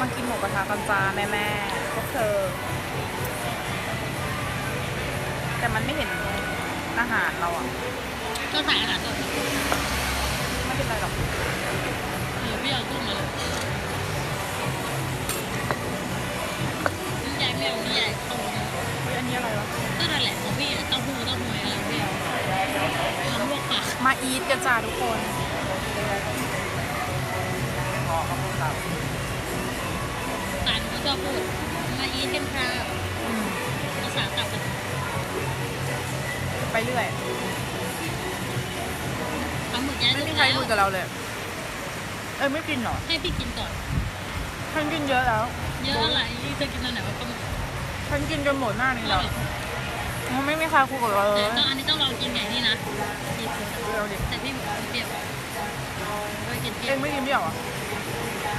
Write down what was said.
มากินหมูกระทะกันจ้าแม่แม่ๆพวกเธอ แต่มันไม่เห็นอาหารเราอะก็ถ่ายอาหารสดไม่เป็นไรหรอกหรือพี่เอากุ้งมาเลยนี่ยายไม่เอานี่ยายโตนะเฮ้ยอันนี้อะไรวะก็นั่นแหละของพี่อะเต้าหู้เต้าหวยอะไรพี่เอาเอาลวกปากมาอีทกันจ้าทุกคน ตาลก็ชอบพูดมาอีทกันค่ะอืมภาษาต่างกันไปเรื่อยเอาหมึกย้ายไม่ลูกมีใครแล้วคุยกับเราเลย เอ้ยไม่กินเหรอให้พี่กินก่อน ฉันกินเยอะแล้วเยอะอะไรเธอกินตอนไหนวะปลาหมึกฉันกินจนหมดหน้านี้ก็แล้วเลยมันไม่มีใครคุยกับเราเลแต่ยต้องอันนี้ต้องลองกินไก่นี่นะซีฟู้ดเร็วดิแต่พี่บอกว่าเปรี้ยวก็กินเปรี้เอ็ยวงไม่กินเปรี้ยวเหรอะ